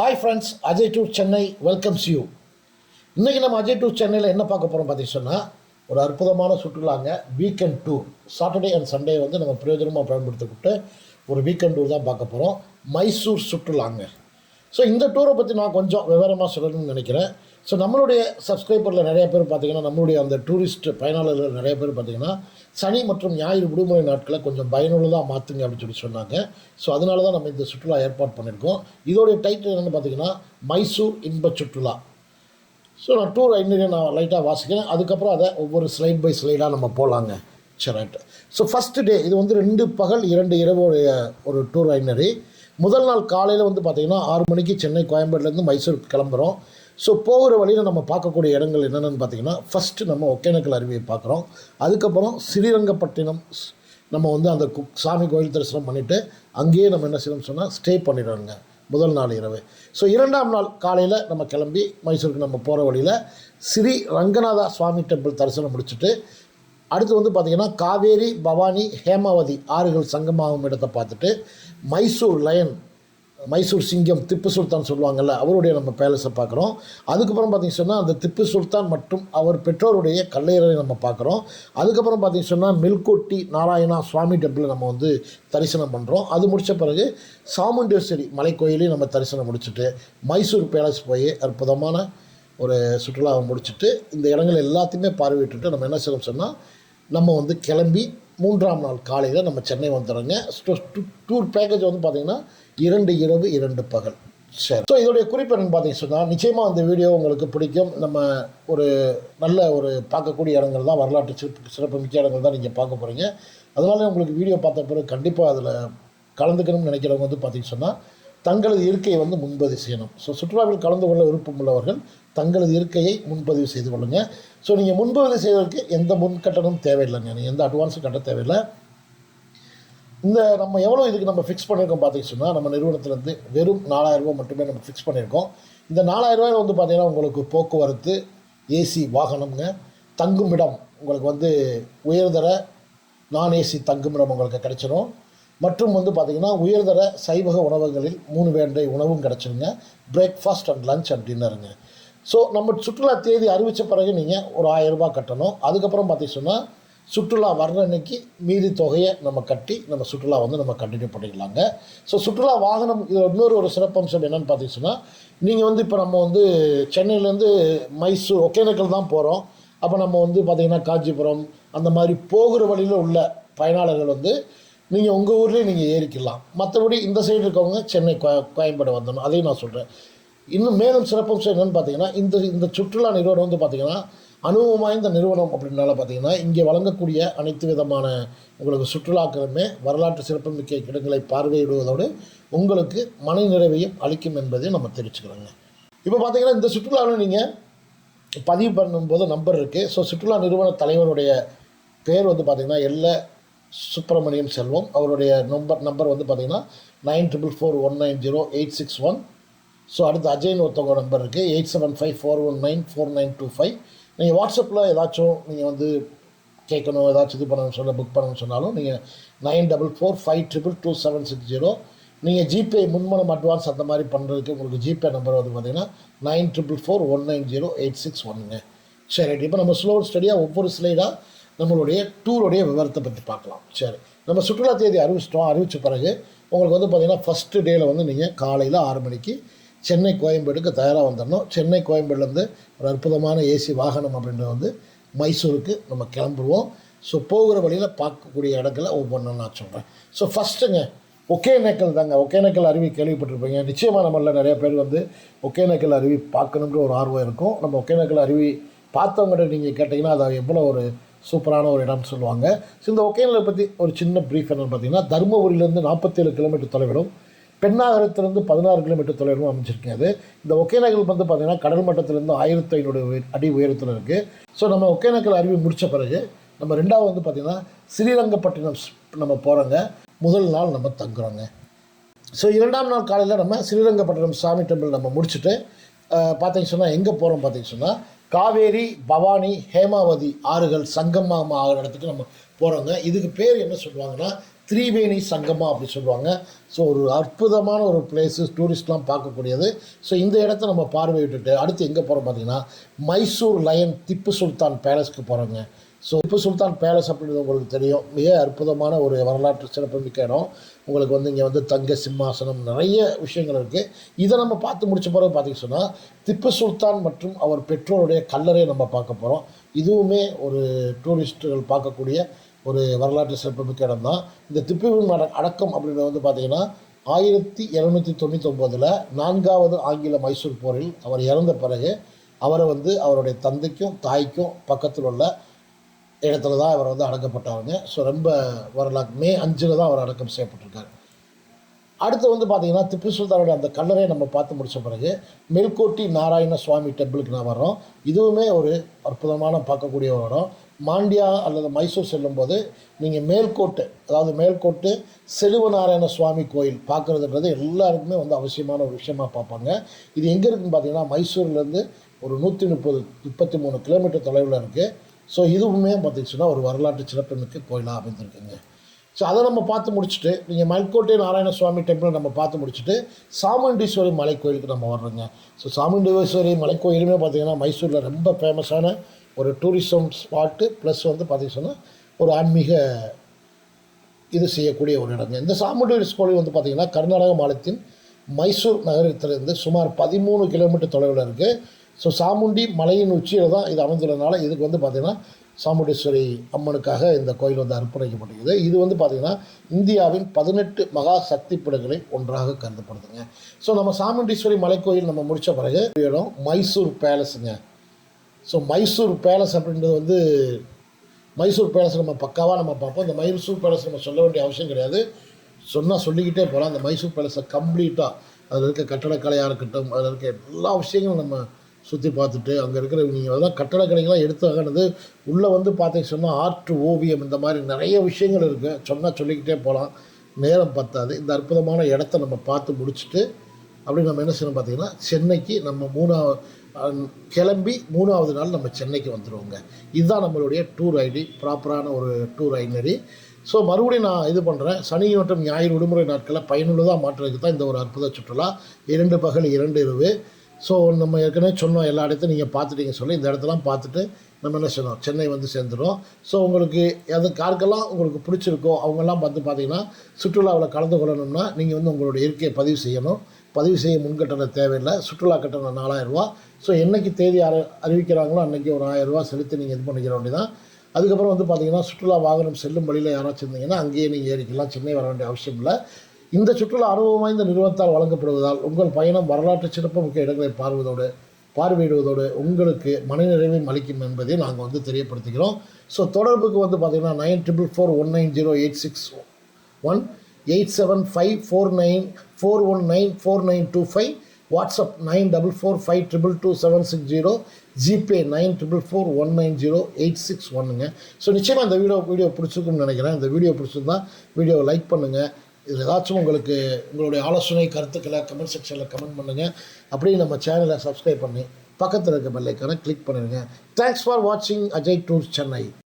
Hi friends Ajay tour Chennai welcomes you இன்றைக்கி நம்ம Ajay tour சென்னையில் என்ன பார்க்க போகிறோம் பார்த்தீங்கன்னா சொன்னால் ஒரு அற்புதமான சுற்றுலாங்க weekend tour Saturday and Sunday வந்து நம்ம பிரயோஜனமாக பயன்படுத்திக்கிட்டு ஒரு வீக்கெண்ட் டூர் தான் பார்க்க போகிறோம் மைசூர் சுற்றுலாங்க. ஸோ இந்த டூரை பற்றி நான் கொஞ்சம் விவரமாக சொல்லணும்னு நினைக்கிறேன். ஸோ நம்மளுடைய சப்ஸ்கிரைபரில் நிறைய பேர் பார்த்தீங்கன்னா நம்மளுடைய அந்த டூரிஸ்ட் பயனாளர்கள் நிறைய பேர் பார்த்தீங்கன்னா சனி மற்றும் ஞாயிறு விடுமுறை நாட்களை கொஞ்சம் பயனுள்ளதாக மாற்றுங்க அப்படின்னு சொல்லி சொன்னாங்க. ஸோ அதனால தான் நம்ம இந்த சுற்றுலா ஏற்பாடு பண்ணியிருக்கோம். இதோடைய டைட்டில் என்னென்னு பார்த்தீங்கன்னா மைசூர் இன்ப சுற்றுலா. ஸோ நான் டூர் ஐநூறு நான் லைட்டாக வாசிக்கிறேன். அதுக்கப்புறம் அதை ஒவ்வொரு ஸ்லைட் பை ஸ்லைடாக நம்ம போகலாங்க சரி ரைட் ஸோ ஃபஸ்ட்டு டே இது வந்து ரெண்டு பகல் இரண்டு இரவுடைய ஒரு டூர் ஐநரி முதல் நாள் காலையில் வந்து பார்த்திங்கன்னா ஆறு மணிக்கு சென்னை கோயம்பேட்டிலேருந்து மைசூருக்கு கிளம்புறோம். ஸோ போகிற வழியில் நம்ம பார்க்கக்கூடிய இடங்கள் என்னென்னு பார்த்தீங்கன்னா ஃபஸ்ட்டு நம்ம ஒகேனக்கல் அருவியை பார்க்குறோம். அதுக்கப்புறம் ஸ்ரீரங்கப்பட்டினம் நம்ம வந்து அந்த குக் சாமி கோயில் தரிசனம் பண்ணிவிட்டு அங்கேயே நம்ம என்ன செய்யணும்னு சொன்னால் ஸ்டே பண்ணிடுறோங்க முதல் நாள் இரவு. ஸோ இரண்டாம் நாள் காலையில் நம்ம கிளம்பி மைசூருக்கு நம்ம போகிற வழியில் ஸ்ரீ ரங்கநாதா சுவாமி டெம்பிள் தரிசனம் முடிச்சுட்டு அடுத்து வந்து பார்த்திங்கன்னா காவேரி பவானி ஹேமாவதி ஆறுகள் சங்கமாகும் இடத்தை பார்த்துட்டு மைசூர் லயன் மைசூர் சிங்கம் திப்பு சுல்தான் சொல்லுவாங்கள்ல அவருடைய நம்ம பேலஸை பார்க்குறோம். அதுக்கப்புறம் பார்த்திங்க சொன்னால் அந்த திப்பு சுல்தான் மற்றும் அவர் பெற்றோருடைய கல்லையரை நம்ம பார்க்குறோம். அதுக்கப்புறம் பார்த்திங்க சொன்னால் மில்கோட்டி நாராயணா சுவாமி டெம்பிளை நம்ம வந்து தரிசனம் பண்ணுறோம் அது முடித்த பிறகு சாமுண்டேஸ்வரி மலைக்கோயிலையும் நம்ம தரிசனம் முடிச்சுட்டு மைசூர் பேலஸ் போய் அற்புதமான ஒரு சுற்றுலாவை முடிச்சுட்டு இந்த இடங்கள் எல்லாத்தையுமே பார்வையிட்டுட்டு நம்ம என்ன செய்யணும் சொன்னால் நம்ம வந்து கிளம்பி மூன்றாம் நாள் காலையில் நம்ம சென்னை வந்துடுறோங்க. டூர் பேக்கேஜ் வந்து பார்த்திங்கன்னா இரண்டு இரவு இரண்டு பகல். சரி. ஸோ இதோடைய குறிப்பு என்னன்னு பார்த்தீங்கன்னு சொன்னால் நிச்சயமாக அந்த வீடியோ உங்களுக்கு பிடிக்கும். நம்ம ஒரு நல்ல ஒரு பார்க்கக்கூடிய இடங்கள் தான் வரலாற்று சிறப்பு மிக்க இடங்கள் தான் நீங்கள் பார்க்க போகிறீங்க அதனால உங்களுக்கு வீடியோ பார்த்த பிறகு கண்டிப்பாக அதில் கலந்துக்கணும்னு நினைக்கிறவங்க வந்து பார்த்தீங்கன்னு சொன்னால் தங்களது இருக்கையை வந்து முன்பதிவு செய்யணும். ஸோ சுற்றுலாவில் கலந்து கொள்ள விருப்பம் உள்ளவர்கள் தங்களது இருக்கையை முன்பதிவு செய்து கொள்ளுங்கள் ஸோ நீங்கள் முன்பதிவு செய்வதற்கு எந்த முன்கட்டணமும் தேவையில்லைங்க. நீங்கள் எந்த அட்வான்ஸும் கட்ட தேவையில்லை. இந்த நம்ம எவ்வளோ இதுக்கு நம்ம ஃபிக்ஸ் பண்ணியிருக்கோம் பார்த்தீங்கன்னு சொன்னால் நம்ம நிறுவனத்துலேருந்து வெறும் நாலாயிரம் ரூபாய் மட்டுமே நம்ம ஃபிக்ஸ் பண்ணியிருக்கோம். இந்த நாலாயிரம் வந்து பார்த்திங்கன்னா உங்களுக்கு போக்குவரத்து ஏசி வாகனம்ங்க தங்குமிடம் உங்களுக்கு வந்து உயர்தர நான் ஏசி தங்குமிடம் உங்களுக்கு கிடைச்சிடும் மற்றும் வந்து பார்த்திங்கன்னா உயர்தர சைவக உணவகங்களில் மூணு வேண்டை உணவும் கிடச்சிருங்க. பிரேக்ஃபாஸ்ட் அண்ட் லஞ்ச் அண்ட் டின்னருங்க ஸோ நம்ம சுற்றுலா தேதி அறிவித்த பிறகு நீங்கள் ஒரு ஆயரூபா கட்டணும். அதுக்கப்புறம் பார்த்தீங்கன்னா சொன்னால் சுற்றுலா வர்ற அன்னைக்கு மீதி தொகையை நம்ம கட்டி நம்ம சுற்றுலா வந்து நம்ம கண்டினியூ பண்ணிக்கலாங்க ஸோ சுற்றுலா வாகனம் இது இன்னொரு ஒரு சிறப்பம்சம் என்னன்னு பார்த்தீங்கன்னா நீங்கள் வந்து இப்போ நம்ம வந்து சென்னையிலேருந்து மைசூர் ஒகேனக்கல் தான் போகிறோம் அப்போ நம்ம வந்து பார்த்திங்கன்னா காஞ்சிபுரம் அந்த மாதிரி போகிற வழியில் உள்ள பயனாளர்கள் வந்து நீங்கள் உங்கள் ஊர்லேயே நீங்கள் ஏறிக்கலாம். மற்றபடி இந்த சைடு இருக்கவங்க சென்னை கோய கோயம்பேடு வந்துடணும் அதையும் நான் சொல்கிறேன் இன்னும் மேலும் சிறப்பம்சம் என்னென்னு பார்த்தீங்கன்னா இந்த இந்த சுற்றுலா நிறுவனம் வந்து பார்த்திங்கன்னா அனுபவம் வாய்ந்த நிறுவனம் அப்படின்னால பார்த்தீங்கன்னா இங்கே வழங்கக்கூடிய அனைத்து விதமான உங்களுக்கு சுற்றுலாக்களுமே வரலாற்று சிறப்புமிக்க இடங்களை பார்வையிடுவதோடு உங்களுக்கு மன நிறைவையும் அளிக்கும் என்பதை நம்ம தெரிவிச்சுக்கிறோங்க. இப்போ பார்த்தீங்கன்னா இந்த சுற்றுலாவில் நீங்கள் பதிவு பண்ணும்போது நம்பர் இருக்குது ஸோ சுற்றுலா நிறுவன தலைவருடைய பேர் வந்து பார்த்திங்கன்னா எல்ல சுப்பிரமணியம் செல்வம். அவருடைய நம்பர் நம்பர் வந்து பார்த்திங்கன்னா nine triple four one nine zero eight six one so அடுத்து அஜய்னு ஒருத்தவங்க நம்பர் இருக்குது eight seven five four one nine four nine two five நீங்கள் வாட்ஸ்அப்பில் ஏதாச்சும் நீங்கள் வந்து கேட்கணும் ஏதாச்சும் இது பண்ணணும்னு சொல்ல புக் பண்ணணும்னு சொன்னாலும் நீங்கள் nine double four five triple two seven six zero நீங்கள் ஜிபே முன்மணம் அட்வான்ஸ் அந்த மாதிரி பண்ணுறதுக்கு உங்களுக்கு ஜிபே நம்பர் வந்து பார்த்தீங்கன்னா nine triple four one nine zero eight six ஒன்னுங்க சரி இப்போ நம்ம ஸ்லோ ஸ்டடியாக ஒவ்வொரு ஸ்லைடாக நம்மளுடைய டூருடைய விவரத்தை பற்றி பார்க்கலாம். சரி. நம்ம சுற்றுலா தேதி அறிவிச்சிட்டோம். அறிவித்த பிறகு உங்களுக்கு வந்து பார்த்திங்கன்னா ஃபஸ்ட்டு டேயில் வந்து நீங்கள் காலையில் ஆறு மணிக்கு சென்னை கோயம்பேடுக்கு தயாராக வந்துடணும் சென்னை கோயம்பேடுலேருந்து ஒரு அற்புதமான ஏசி வாகனம் அப்படின்றது வந்து மைசூருக்கு நம்ம கிளம்புவோம். ஸோ போகிற வழியில் பார்க்கக்கூடிய இடங்களை ஒவ்வொன்றும் நான் சொல்கிறேன் ஸோ ஃபஸ்ட்டுங்க ஒகேனக்கல் தாங்க. ஒகேனக்கல் அருவி கேள்விப்பட்டிருப்பீங்க. நிச்சயமாக நம்மளில் நிறைய பேர் வந்து ஒகேனக்கல் அருவி பார்க்கணுன்ற ஒரு ஆர்வம் இருக்கும். நம்ம ஒகேனக்கல் அருவி பார்த்தவங்ககிட்ட நீங்கள் கேட்டிங்கன்னா அது எவ்வளோ ஒரு சூப்பரான ஒரு இடம்னு சொல்லுவாங்க. ஸோ இந்த ஒகேனலை பற்றி ஒரு சின்ன ப்ரீஃப் என்னென்னு பார்த்தீங்கன்னா தருமபுரியிலேருந்து நாற்பத்தேழு கிலோமீட்டர் தொலைவிடும் பெண்ணாகரத்திலிருந்து பதினாறு கிலோமீட்டர் தொலைவிலும் அமைச்சிருக்காது அது. இந்த ஒகேனக்கல் வந்து பார்த்திங்கன்னா கடல் மட்டத்திலேருந்து ஆயிரத்தி ஐநூறு அடி உயரத்தில் இருக்குது ஸோ நம்ம ஒகேனக்கல் அருவி முடித்த பிறகு நம்ம ரெண்டாவது வந்து பார்த்திங்கன்னா ஸ்ரீரங்கப்பட்டினம் நம்ம போகிறோங்க முதல் நாள் நம்ம தங்குறோங்க. ஸோ இரண்டாம் நாள் காலையில் நம்ம ஸ்ரீரங்கப்பட்டினம் சாமி டெம்பிள் நம்ம முடிச்சுட்டு பார்த்தீங்க சொன்னால் எங்கே போகிறோம் பார்த்தீங்க சொன்னால் காவேரி பவானி ஹேமாவதி ஆறுகள் சங்கமம் ஆகிற இடத்துக்கு நம்ம போகிறோங்க இதுக்கு பேர் என்ன சொல்லுவாங்கன்னா திரிவேணி சங்கமா அப்படி சொல்லுவாங்க. ஸோ ஒரு அற்புதமான ஒரு பிளேஸு டூரிஸ்ட்லாம் பார்க்கக்கூடியது. ஸோ இந்த இடத்த நம்ம பார்வையிட்டுட்டு அடுத்து எங்கே போகிறோம் பார்த்தீங்கன்னா மைசூர் லயன் திப்பு சுல்தான் பேலஸ்க்கு போகிறோங்க ஸோ திப்பு சுல்தான் பேலஸ் அப்படின்றது உங்களுக்கு தெரியும். மிக அற்புதமான ஒரு வரலாற்று சிறப்புமிக்க இடம். உங்களுக்கு வந்து இங்கே வந்து தங்க சிம்மாசனம் நிறைய விஷயங்கள் இருக்குது இதை நம்ம பார்த்து முடிச்ச பிறகு பார்த்திங்க சொன்னால் திப்பு சுல்தான் மற்றும் அவர் பெற்றோருடைய கல்லறையை நம்ம பார்க்க போகிறோம் இதுவுமே ஒரு டூரிஸ்ட்டுகள் பார்க்கக்கூடிய ஒரு வரலாற்று சிறப்புமிக்க இடம் தான் இந்த திப்புவின் அட அடக்கம் அப்படின்றது வந்து பார்த்திங்கன்னா ஆயிரத்தி இரநூத்தி தொண்ணூத்தொம்போதில் நான்காவது ஆங்கில மைசூர் போரில் அவர் இறந்த பிறகு அவரை வந்து அவருடைய தந்தைக்கும் தாய்க்கும் பக்கத்தில் உள்ள இடத்துல தான் இவர் வந்து அடக்கப்பட்டவங்க ஸோ ரொம்ப வரலாறு மே அஞ்சில் தான் அவர் அடக்கம் செய்யப்பட்டிருக்காரு. அடுத்து வந்து பார்த்தீங்கன்னா திப்பு சுல்தானோட அந்த கல்லறையை நம்ம பார்த்து முடிச்ச பிறகு மெல்கோட்டி நாராயண சுவாமி டெம்பிளுக்கு நான் வர்றோம். இதுவுமே ஒரு அற்புதமான பார்க்கக்கூடிய ஒரு இடம். மாண்டியா அல்லது மைசூர் செல்லும்போது நீங்கள் மேல்கோட்டு அதாவது மேல்கோட்டு செலுவநாராயண சுவாமி கோயில் பார்க்குறதுன்றது எல்லாருக்குமே வந்து அவசியமான ஒரு விஷயமா பார்ப்பாங்க. இது எங்கே இருக்குன்னு பார்த்தீங்கன்னா மைசூர்லேருந்து ஒரு நூற்றி முப்பது முப்பத்தி மூணு கிலோமீட்டர் தொலைவில் இருக்குது ஸோ இதுவுமே பார்த்துச்சுன்னா ஒரு வரலாற்று சிறப்புமிக்க கோயிலாக அமைந்திருக்குங்க. ஸோ அதை நம்ம பார்த்து முடிச்சுட்டு நீங்கள் மல்கோட்டை நாராயண சுவாமி டெம்பிளை நம்ம பார்த்து முடிச்சுட்டு சாமுண்டீஸ்வரி மலை கோயிலுக்கு நம்ம வர்றோங்க. ஸோ சாமுண்டீஸ்வரி மலை கோயிலுமே பார்த்திங்கன்னா மைசூரில் ரொம்ப ஃபேமஸான ஒரு டூரிசம் ஸ்பாட்டு ப்ளஸ் வந்து பார்த்திங்கன்னா ஒரு ஆன்மீக இது செய்யக்கூடிய ஒரு இடங்க. இந்த சாமுண்டீஸ் கோயில் வந்து பார்த்திங்கன்னா கர்நாடக மாநிலத்தின் மைசூர் நகரத்திலிருந்து சுமார் பதிமூணு கிலோமீட்டர் தொலைவில் இருக்குது ஸோ சாமுண்டி மலையின் உச்சியில் தான் இது அமைந்துள்ளதுனால இதுக்கு வந்து பார்த்திங்கன்னா சாமுண்டீஸ்வரி அம்மனுக்காக இந்த கோயில் வந்து அர்ப்பணிக்கப்பட்டிருக்குது. இது வந்து பார்த்திங்கன்னா இந்தியாவின் பதினெட்டு மகா சக்தி பீடங்களில் ஒன்றாக கருதப்படுதுங்க. ஸோ நம்ம சாமுண்டீஸ்வரி மலைக்கோயில் நம்ம முடித்த பிறகு இடம் மைசூர் பேலஸுங்க. ஸோ மைசூர் பேலஸ் அப்படின்றது வந்து மைசூர் பேலஸ் நம்ம பக்காவாக நம்ம பார்ப்போம். இந்த மைசூர் பேலஸ் நம்ம சொல்ல வேண்டிய அவசியம் கிடையாது. சொன்னால் சொல்லிக்கிட்டே போகலாம் அந்த மைசூர் பேலஸை கம்ப்ளீட்டாக அதில் இருக்க கட்டடக்கலையாக இருக்கட்டும் அதில் இருக்க எல்லா விஷயங்களும் நம்ம சுற்றி பார்த்துட்டு அங்கே இருக்கிற நீங்கள் அதெல்லாம் கட்டடக்கலைகள்லாம் எடுத்து வாங்கினது. உள்ளே வந்து பார்த்தீங்க சொன்னால் ஆர்ட் ஓவியம் இந்த மாதிரி நிறைய விஷயங்கள் இருக்குது சொன்னால் சொல்லிக்கிட்டே போகலாம் நேரம் பத்தாது. இந்த அற்புதமான இடத்த நம்ம பார்த்து முடிச்சுட்டு அப்படி நம்ம என்ன செய்யணும் பார்த்தீங்கன்னா சென்னைக்கு நம்ம மூணாவது கிளம்பி மூணாவது நாள் நம்ம சென்னைக்கு வந்துடுவோங்க இதுதான் நம்மளுடைய டூர் ஐடி ப்ராப்பரான ஒரு டூர் ஐனரி ஸோ மறுபடியும் நான் இது பண்ணுறேன் சனி மற்றும் ஞாயிறு விடுமுறை நாட்களில் பயனுள்ளதாக மாற்றுறதுக்கு தான் இந்த ஒரு அற்புத சுற்றுலா. இரண்டு பகல் இரண்டு இரவு. ஸோ நம்ம ஏற்கனவே சொன்னோம் எல்லா இடத்தையும் நீங்கள் பார்த்துட்டீங்க சொல்லி இந்த இடத்தெல்லாம் பார்த்துட்டு நம்ம என்ன செய்யணும்? சென்னை வந்து சேர்ந்துடும் ஸோ உங்களுக்கு அது கார்க்கெல்லாம் உங்களுக்கு பிடிச்சிருக்கோ அவங்கெல்லாம் பார்த்து பார்த்தீங்கன்னா சுற்றுலாவில் கலந்து கொள்ளணும்னா நீங்கள் வந்து உங்களுடைய இருக்கையை பதிவு செய்யணும். பதிவு செய்ய முன்கட்டணம் தேவையில்லை. சுற்றுலா கட்டணம் நாலாயிரரூவா. ஸோ என்னைக்கு தேதி அறி அறிவிக்கிறாங்களோ அன்றைக்கி ஒரு ஆயிரரூவா செலுத்தி நீங்கள் இது பண்ணிக்கிற வேண்டியதான் அதுக்கப்புறம் வந்து பார்த்தீங்கன்னா சுற்றுலா வாகனம் செல்லும் வழியில் யாராச்சும் இருந்தீங்கன்னா அங்கேயே நீங்கள் ஏறிக்கலாம். சென்னை வர வேண்டிய அவசியம் இல்லை. இந்த சுற்றுலா அனுபவம் வாய்ந்த நிறுவனத்தால் வழங்கப்படுவதால் உங்கள் பயணம் வரலாற்று சிறப்புமிக்க இடங்களை பார்வதோடு பார்வையிடுவதோடு உங்களுக்கு மனநிறைவை அளிக்கும் என்பதை நாங்கள் வந்து தெரியப்படுத்துகிறோம். ஸோ தொடர்புக்கு வந்து பார்த்தீங்கன்னா nine triple four one nine zero eight six one eight seven five four nine four one nine four nine two five WhatsApp nine double four five triple two seven six zero GPay nine triple four one nine zero eight six ஒன்னுங்க. So நிச்சயமாக இந்த video video பிடிச்சிருக்கும்னு நினைக்கிறேன். இந்த video பிடிச்சிருந்தா வீடியோவை like பண்ணுங்கள் இது ஏதாச்சும் உங்களுக்கு உங்களுடைய ஆலோசனை கருத்துக்களை கமெண்ட் செக்ஷனில் கமெண்ட் பண்ணுங்கள் அப்படியே நம்ம சேனலை சப்ஸ்கிரைப் பண்ணி பக்கத்தில் இருக்க பெல்லைக்கான கிளிக் பண்ணிடுங்க. தேங்க்ஸ் ஃபார் வாட்சிங் அஜய் டூர் சென்னை